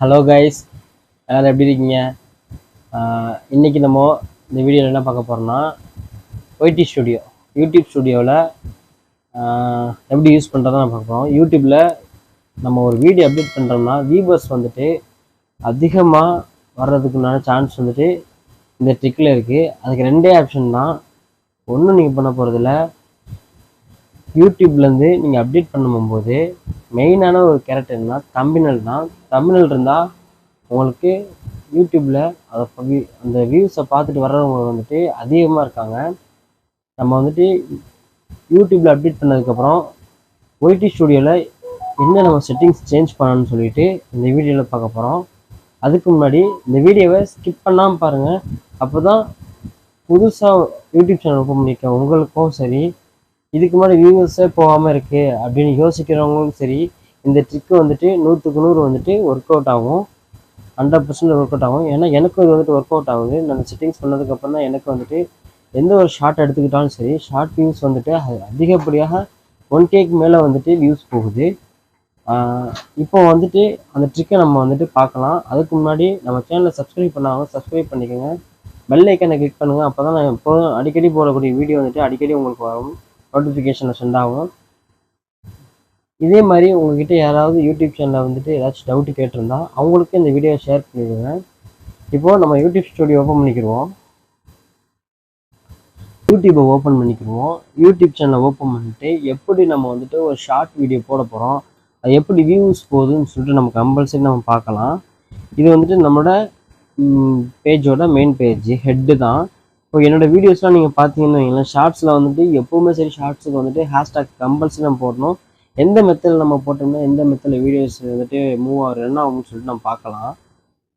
Hello guys எல்லோரும் எப்படி இருக்கீங்க? இன்றைக்கி நம்ம இந்த வீடியோவில் என்ன பார்க்க போகிறோம்னா ஒய்டி ஸ்டுடியோ யூடியூப் ஸ்டுடியோவில் எப்படி யூஸ் பண்ணுறதை நான் பார்க்க போகிறோம் யூடியூப்பில் நம்ம ஒரு வீடியோ அப்டேட் பண்ணுறோம்னா வியூவர்ஸ் வந்துட்டு அதிகமாக வர்றதுக்குண்டான சான்ஸ் வந்துட்டு இந்த ட்ரிக்கில் இருக்குது அதுக்கு ரெண்டே ஆப்ஷன் தான். ஒன்றும் நீங்கள் பண்ண போகிறதில்ல யூடியூப்லேருந்து நீங்கள் அப்டேட் பண்ணும்போது மெயினான ஒரு கேரக்டர்னா தம்பினல் தான் தமிழில் இருந்தால் உங்களுக்கு யூடியூப்பில் அதை அந்த வியூஸை பார்த்துட்டு வர்றவங்க வந்துட்டு அதிகமாக இருக்காங்க. நம்ம வந்துட்டு யூடியூப்பில் அப்டேட் பண்ணதுக்கப்புறம் ஒய்டி ஸ்டுடியோவில் என்ன நம்ம செட்டிங்ஸ் சேஞ்ச் பண்ணணும்னு சொல்லிட்டு இந்த வீடியோவில் பார்க்க போகிறோம் அதுக்கு முன்னாடி இந்த வீடியோவை ஸ்கிப் பண்ணாமல் பாருங்கள் அப்போ தான் புதுசாக யூடியூப் சேனல் ஓப்பன் பண்ணிக்க உங்களுக்கும் சரி இதுக்கு முன்னாடி வியூவர்ஸே போகாமல் இருக்குது அப்படின்னு யோசிக்கிறவங்களும் சரி இந்த ட்ரிக்கு வந்துட்டு நூற்றுக்கு நூறு வந்துட்டு ஒர்க் அவுட் ஆகும். ஹண்ட்ரட் பர்சன்ட் ஒர்க் அவுட் ஆகும். ஏன்னா எனக்கும் இது வந்துட்டு ஒர்க் அவுட் ஆகுது. நான் செட்டிங்ஸ் பண்ணதுக்கப்புறம் தான் எனக்கு வந்துட்டு எந்த ஒரு ஷார்ட் எடுத்துக்கிட்டாலும் சரி ஷார்ட் வியூஸ் வந்துட்டு அ- அதிகப்படியாக ஒன் கேக்கு மேலே வந்துட்டு வியூஸ் போகுது. இப்போ வந்துட்டு அந்த ட்ரிக்கை நம்ம வந்துட்டு பார்க்கலாம். அதுக்கு முன்னாடி நம்ம சேனலை சப்ஸ்கிரைப் பண்ணாங்க சப்ஸ்கிரைப் பண்ணிக்கோங்க. பெல் ஐக்கனை கிளிக் பண்ணுங்கள் அப்போ தான் நான் எப்போதும் அடிக்கடி போடக்கூடிய வீடியோ வந்துட்டு அடிக்கடி உங்களுக்கு வரும். நோட்டிஃபிகேஷனில் சென்ட் ஆகும். இதே மாதிரி உங்ககிட்ட யாராவது யூடியூப் சேனலில் வந்துட்டு ஏதாச்சும் டவுட்டு கேட்டிருந்தா அவங்களுக்கு இந்த வீடியோவை ஷேர் பண்ணிடுங்க. இப்போது நம்ம யூடியூப் ஸ்டுடியோ ஓப்பன் பண்ணிக்கிடுவோம். யூடியூப்பை ஓப்பன் பண்ணிக்கிடுவோம். யூடியூப் சேனலை ஓப்பன் பண்ணிட்டு எப்படி நம்ம வந்துட்டு ஒரு ஷார்ட் வீடியோ போட போகிறோம் அது எப்படி வியூஸ் போகுதுன்னு சொல்லிட்டு நம்ம கம்பல்சரி நம்ம பார்க்கலாம். இது வந்துட்டு நம்மளோட பேஜோட மெயின் பேஜ் ஹெட்டு தான். இப்போ என்னோடய வீடியோஸ்லாம் நீங்கள் பார்த்தீங்கன்னு வைங்களேன் ஷார்ட்ஸில் வந்துட்டு எப்போவுமே சரி ஷார்ட்ஸுக்கு வந்துட்டு ஹேஷ்டாக் கம்பல்சரி நம்ம போடணும். எந்த மெத்தில் நம்ம போட்டோம்னா எந்த மெத்தில் வீடியோஸ் வந்துட்டு மூவ் ஆகும் என்ன ஆகும்னு சொல்லிட்டு நம்ம பார்க்கலாம்.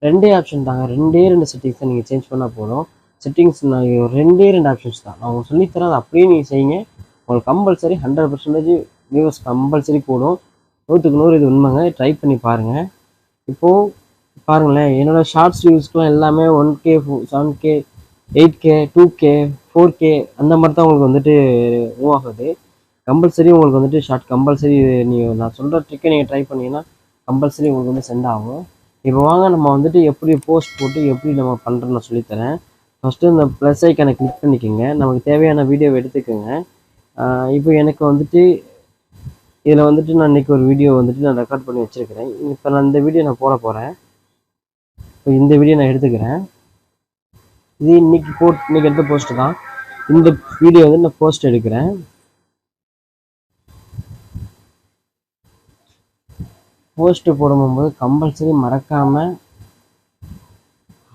ரெண்டே ஆப்ஷன் தாங்க. ரெண்டே ரெண்டு செட்டிங்ஸை நீங்கள் சேஞ்ச் பண்ணால் போதும். செட்டிங்ஸ் நான் ரெண்டே ரெண்டு ஆப்ஷன்ஸ் தான். நான் உங்களுக்கு சொல்லித்தரேன் அதை அப்படியே நீங்கள் செய்யுங்க. உங்களுக்கு compulsory hundred percentage viewers compulsory போடும். நூற்றுக்கு நூறு இது உண்மைங்க. ட்ரை பண்ணி பாருங்கள் இப்போது பாருங்களேன். என்னோடய ஷார்ட்ஸ் வியூஸ்க்குலாம் எல்லாமே one K seven K eight K two K four K அந்த மாதிரி தான் உங்களுக்கு வந்துட்டு மூவ் ஆகுது. கம்பல்சரி உங்களுக்கு வந்துட்டு ஷார்ட் கம்பல்சரி நீங்கள் நான் சொல்கிற ட்ரிக்கை நீங்கள் ட்ரை பண்ணிங்கன்னா கம்பல்சரி உங்களுக்கு வந்து சென்ட் ஆகும். இப்போ வாங்க நம்ம வந்துட்டு எப்படி போஸ்ட் போட்டு எப்படி நம்ம பண்ணுறோன்னு நான் சொல்லித்தரேன். ஃபஸ்ட்டு இந்த ப்ளஸ் ஐக்கனை கிளிக் பண்ணிக்கோங்க. நமக்கு தேவையான வீடியோவை எடுத்துக்கோங்க. இப்போ எனக்கு வந்துட்டு இதில் வந்துட்டு நான் இன்னைக்கு ஒரு வீடியோ வந்துட்டு நான் ரெக்கார்ட் பண்ணி வச்சுருக்கிறேன். இப்போ நான் இந்த வீடியோ நான் போட போகிறேன் இப்போ இந்த வீடியோ நான் எடுத்துக்கிறேன். இது இன்றைக்கி போட் இன்றைக்கி எடுத்த போஸ்ட்டு தான். இந்த வீடியோ வந்து நான் போஸ்ட் எடுக்கிறேன். போஸ்ட்டு போடும்போது கம்பல்சரி மறக்காமல்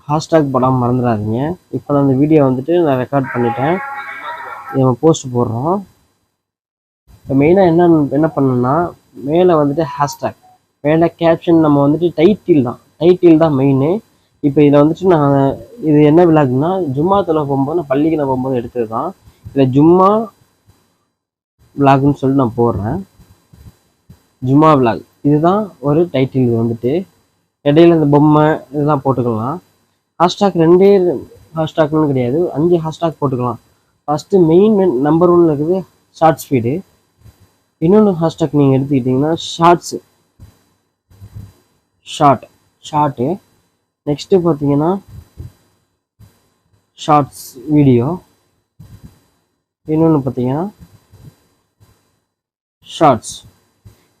ஹாஷ்டாக் போடாமல் மறந்துடாதீங்க. இப்போ நான் அந்த வீடியோ வந்துட்டு நான் ரெக்கார்ட் பண்ணிட்டேன். இதை நம்ம போஸ்ட் போடுறோம். இப்போ மெயினாக என்ன என்ன பண்ணணும்னா மேலே வந்துட்டு ஹேஷ்டாக் மேலே கேப்ஷன் நம்ம வந்துட்டு டைட்டில் தான். டைட்டில் தான் மெயின் இப்போ இதில் வந்துட்டு நான் இது என்ன விளாக்னா ஜும்மா தொலை போகும்போது நான் பள்ளிக்கு நான் போகும்போது எடுத்தது தான். இதில் ஜும்மா விளாக்னு சொல்லிட்டு நான் போடுறேன். ஜும்மா விளாக் இதுதான் ஒரு டைட்டில் வந்துட்டு. இடையில இந்த பொம்மை இதெல்லாம் போட்டுக்கலாம். ஹேஷ்டாக் ரெண்டே ஹேஷ்டாக்னு கிடையாது. அஞ்சு ஹேஷ்டாக் போட்டுக்கலாம். ஃபஸ்ட்டு மெயின் நம்பர் ஒன்ல இருக்குது ஷார்ட் ஸ்பீடு இன்னொன்று ஹேஷ்டாக் நீங்கள் எடுத்துக்கிட்டிங்கன்னா ஷார்ட்ஸு ஷார்ட் ஷார்ட்டு நெக்ஸ்ட்டு பார்த்தீங்கன்னா ஷார்ட்ஸ் வீடியோ இன்னொன்று பார்த்தீங்கன்னா ஷார்ட்ஸ்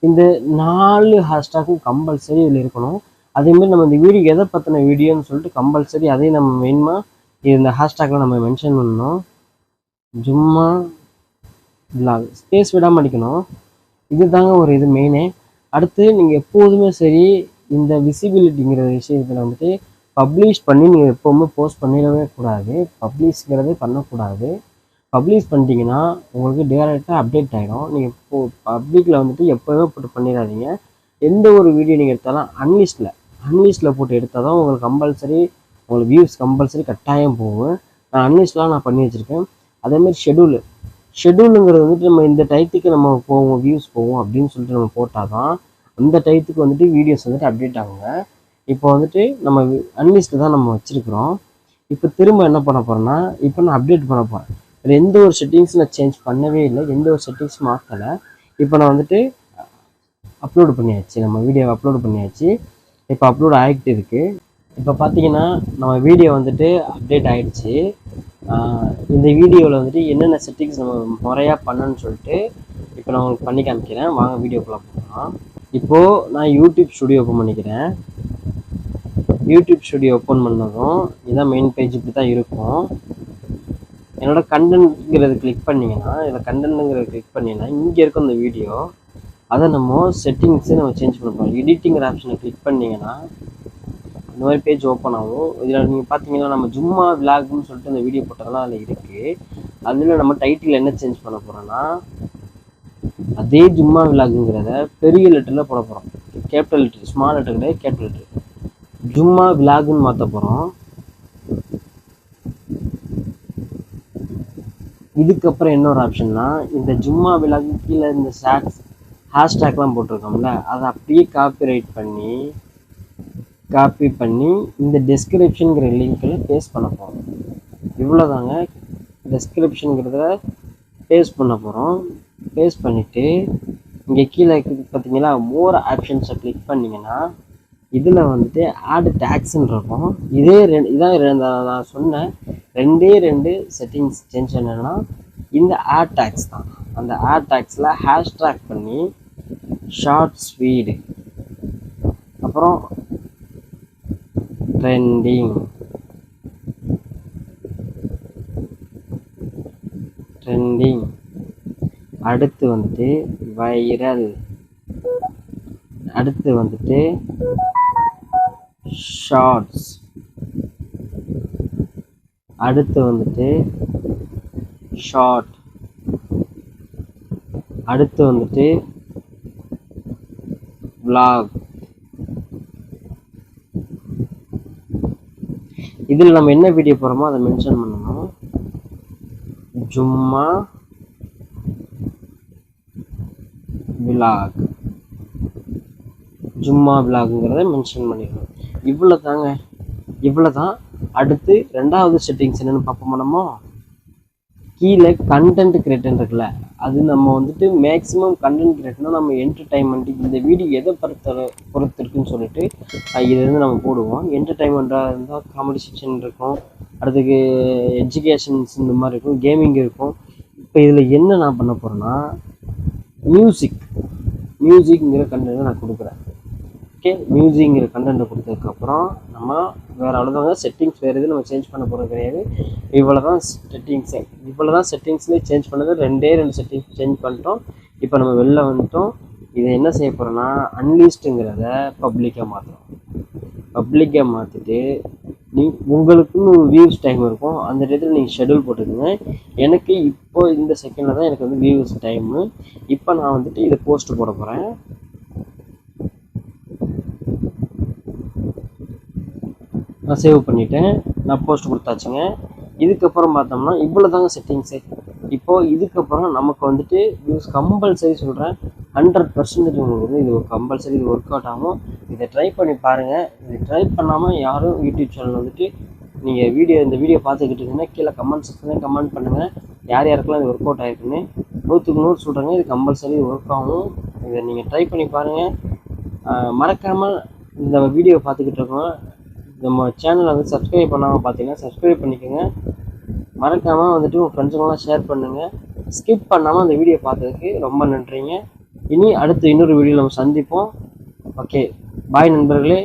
இந்த நாலு ஹேஷ்டாகும் கம்பல்சரி இதில் இருக்கணும். அதேமாதிரி நம்ம இந்த வீடியோ எதை பற்றின வீடியோன்னு சொல்லிட்டு கம்பல்சரி அதையும் நம்ம மெயினாக இந்த ஹேஷ்டாகில் நம்ம மென்ஷன் பண்ணணும். ஜும்மா vlog ஸ்பேஸ் விடாமல் அடிக்கணும். இதுதாங்க ஒரு இது மெயினே அடுத்து நீங்கள் எப்போதுமே சரி இந்த விசிபிலிட்டிங்கிற விஷயத்தில் வந்துட்டு பப்ளிஷ் பண்ணி நீங்கள் எப்போவுமே போஸ்ட் பண்ணிடவே கூடாது. பப்ளிஷ்ங்கிறதே பண்ணக்கூடாது. பப்ளிஷ் பண்ணிட்டீங்கன்னா உங்களுக்கு டேரெக்டாக அப்டேட் ஆகிடும் நீங்கள் இப்போ பப்ளிக்கில் வந்துட்டு எப்போவே போட்டு பண்ணிடாதீங்க. எந்த ஒரு வீடியோ நீங்கள் எடுத்தாலும் அன்லிஸ்ட்டில் அன்லிஸ்ட்டில் போட்டு எடுத்தால் தான் உங்களுக்கு கம்பல்சரி உங்களுக்கு வியூஸ் கம்பல்சரி கட்டாயம் போகும். நான் அன்லிஸ்ட்லாம் நான் பண்ணி வச்சுருக்கேன். அதேமாதிரி ஷெடியூலு ஷெடியூலுங்கிறது வந்துட்டு நம்ம இந்த டயத்துக்கு நம்ம போவோம் வியூஸ் போவோம் அப்படின்னு சொல்லிட்டு நம்ம போட்டால் தான் அந்த டயத்துக்கு வந்துட்டு வீடியோஸ் வந்துட்டு அப்டேட் ஆகுங்க. இப்போ வந்துட்டு நம்ம அன்லிஸ்ட்டு தான் நம்ம வச்சுருக்குறோம். இப்போ திரும்ப என்ன பண்ண போகிறோன்னா இப்போ நான் அப்டேட் பண்ண போகிறேன் இது எந்த ஒரு செட்டிங்ஸும் நான் சேஞ்ச் பண்ணவே இல்லை. எந்த ஒரு செட்டிங்ஸ் மாற்றலை இப்போ நான் வந்துட்டு அப்லோடு பண்ணியாச்சு. நம்ம வீடியோவை அப்லோடு பண்ணியாச்சு. இப்போ அப்லோட் ஆகிட்டு இருக்கு. இப்போ பார்த்தீங்கன்னா நம்ம வீடியோ வந்துட்டு அப்டேட் ஆகிடுச்சு இந்த வீடியோவில் வந்துட்டு என்னென்ன செட்டிங்ஸ் நம்ம முறையாக பண்ணணும்னு சொல்லிட்டு இப்போ நான் உங்களுக்கு பண்ணி காமிக்கிறேன். வாங்க வீடியோக்குள்ளே போகலாம். இப்போது நான் யூடியூப் ஸ்டுடியோ ஓப்பன் பண்ணிக்கிறேன். யூடியூப் ஸ்டுடியோ ஓப்பன் பண்ணதும் இதான் மெயின் பேஜ் இப்படி தான் இருக்கும். என்னோட கண்டென்ட்ங்கிறது கிளிக் பண்ணீங்கன்னா இதில் கண்டென்ட்டுங்கிறது கிளிக் பண்ணிங்கன்னா இங்கே இருக்க அந்த வீடியோ அதை நம்ம செட்டிங்ஸு நம்ம சேஞ்ச் பண்ண போகிறோம் எடிட்டிங்கிற ஆப்ஷனை கிளிக் பண்ணிங்கன்னா இந்த மாதிரி பேஜ் ஓப்பன் ஆகும். இதில் நீங்கள் பார்த்தீங்கன்னா நம்ம ஜும்மா விலாக்னு சொல்லிட்டு அந்த வீடியோ போட்டதெல்லாம் அதில் இருக்குது அதில் நம்ம டைட்டில் என்ன சேஞ்ச் பண்ண போகிறோன்னா அதே ஜும்மா விலாகுங்கிறத பெரிய லெட்டரில் போட போகிறோம் கேபிட்டல் லெட்டர் ஸ்மால் லெட்டர் கிடையாது கேபிட்டல் லெட்டர் ஜும்மா விலாகுன்னு மாற்ற போகிறோம் இதுக்கப்புறம் என்ன ஒரு ஆப்ஷன்னா இந்த ஜும்மா விழாக்கு கீழே இந்த ஷேக்ஸ் ஹேஷ்டேக்லாம் போட்டிருக்கோம்ல அதை அப்படியே காப்பி ரைட் பண்ணி காப்பி பண்ணி இந்த டெஸ்கிரிப்ஷனுங்கிற லிங்க்கில் பேஸ்ட் பண்ண போகிறோம் இவ்வளோதாங்க டெஸ்கிரிப்ஷனுங்கிறத பேஸ்ட் பண்ண போகிறோம் பேஸ்ட் பண்ணிவிட்டு இங்கே கீழே இருக்குது பார்த்தீங்களா மோர் ஆப்ஷன்ஸை கிளிக் பண்ணிங்கன்னா இதில் வந்துட்டு ஆட் டேக்ஸ்ன்னு இருக்கும். இதே ரெண்டு இதான் ரெண்டு- நான் சொன்னேன் ரெண்டே ரெண்டு செட்டிங்ஸ் சேஞ்ச் என்னென்னா இந்த ஆட் டேக்ஸ் தான். அந்த ஆட் டேக்ஸில் ஹேஷ்ட்ராக் பண்ணி ஷார்ட் ஸ்பீடு அப்புறம் ட்ரெண்டிங் ட்ரெண்டிங் அடுத்து வந்துட்டு வைரல் அடுத்து வந்துட்டு ஷார்ட்ஸ். அடுத்து வந்துட்டு ஷார்ட். அடுத்து வந்துட்டு விளாக் இதில் நம்ம என்ன வீடியோ போகிறோமோ அதை மென்ஷன் பண்ணணும். ஜும்மா விலாக் ஜும்மா விலாகுங்கிறத மென்ஷன் பண்ணிடணும். இவ்வளோ தாங்க இவ்வளோ தான் அடுத்து ரெண்டாவது செட்டிங்ஸ் என்னென்னு பார்ப்போம் நம்ம? கீழே கண்டென்ட் கிரியேட்டன் இருக்குல்ல அது நம்ம வந்துட்டு மேக்ஸிமம் கண்டென்ட் கிரியேட்னா நம்ம என்டர்டைன்மெண்ட் இந்த வீடியோ எதை பொறுத்த பொறுத்து இருக்குன்னு சொல்லிட்டு அஹ் இது வந்து நம்ம போடுவோம். என்டர்டைன்மெண்ட்டாக இருந்தால் காமெடி செக்ஷன் இருக்கும். அடுத்துக்கு எஜுகேஷன்ஸ் இந்த மாதிரி இருக்கும். கேமிங் இருக்கும். இப்போ இதில் என்ன நான் பண்ண போகிறேன்னா மியூசிக் மியூசிக்ங்கிற கண்டென்ட் நான் கொடுக்குறேன். ஓகே மியூசிங்கிற கண்டென்ட்டை கொடுத்ததுக்கப்புறம் நம்ம வேறு அவ்வளோதாங்க செட்டிங்ஸ் வேறு எதுவும் நம்ம சேஞ்ச் பண்ண போகிறது கிடையாது. இவ்வளோ தான் செட்டிங்ஸே இவ்வளோ தான் செட்டிங்ஸ்லேயே சேஞ்ச் பண்ணது. ரெண்டே ரெண்டு செட்டிங்ஸ் சேஞ்ச் பண்ணிட்டோம். இப்போ நம்ம வெளில வந்துட்டோம். இதை என்ன செய்ய போகிறோன்னா அன்லிஸ்ட்டுங்கிறத பப்ளிக்காக மாற்றணும் பப்ளிக்காக மாற்றிட்டு நீ உங்களுக்குன்னு வியூஸ் டைம் இருக்கும். அந்த இடத்துல நீங்கள் ஷெடியூல் போட்டுக்கோங்க. எனக்கு இப்போ இந்த செகண்டில் தான் எனக்கு வந்து வியூஸ் டைமு இப்போ நான் வந்துட்டு இதை போஸ்ட் போட போகிறேன் நான் சேவ் பண்ணிட்டேன். நான் போஸ்ட் கொடுத்தாச்சுங்க. இதுக்கப்புறம் பார்த்தோம்னா இவ்வளோ தாங்க செட்டிங்ஸு இப்போது இதுக்கப்புறம் நமக்கு வந்துட்டு வியூஸ் கம்பல்சரி சொல்கிறேன் ஹண்ட்ரட் பர்சன்டேஜ் உங்களுக்கு வந்து இது ஒரு கம்பல்சரி இது ஒர்க் அவுட் ஆகும். இதை ட்ரை பண்ணி பாருங்கள் இதை ட்ரை பண்ணாமல் யாரும் யூடியூப் சேனல் வந்துட்டு நீங்கள் வீடியோ இந்த வீடியோ பார்த்துக்கிட்டு இருந்தீங்கன்னா கீழே கமெண்ட் செக்ஷனில் கமெண்ட் பண்ணுங்கள் யார் யாருக்கெல்லாம் இது ஒர்க் அவுட் ஆயிருக்குன்னு. நூற்றுக்கு நூறு சொல்கிறேங்க இது கம்பல்சரி ஒர்க் ஆகும். இதை நீங்கள் ட்ரை பண்ணி பாருங்கள் மறக்காமல் இந்த வீடியோ பார்த்துக்கிட்டு இருக்கோம். நம்ம சேனலை வந்து சப்ஸ்கிரைப் பண்ணாமல் பார்த்தீங்கன்னா சப்ஸ்கிரைப் பண்ணிக்கோங்க. மறக்காமல் வந்துட்டு உங்கள் ஃப்ரெண்ட்ஸுங்களாம் ஷேர் பண்ணுங்கள் ஸ்கிப் பண்ணாமல் அந்த வீடியோ பார்த்ததுக்கு ரொம்ப நன்றிங்க. இனி அடுத்து இன்னொரு வீடியோ நம்ம சந்திப்போம். ஓகே பாய் நண்பர்களே.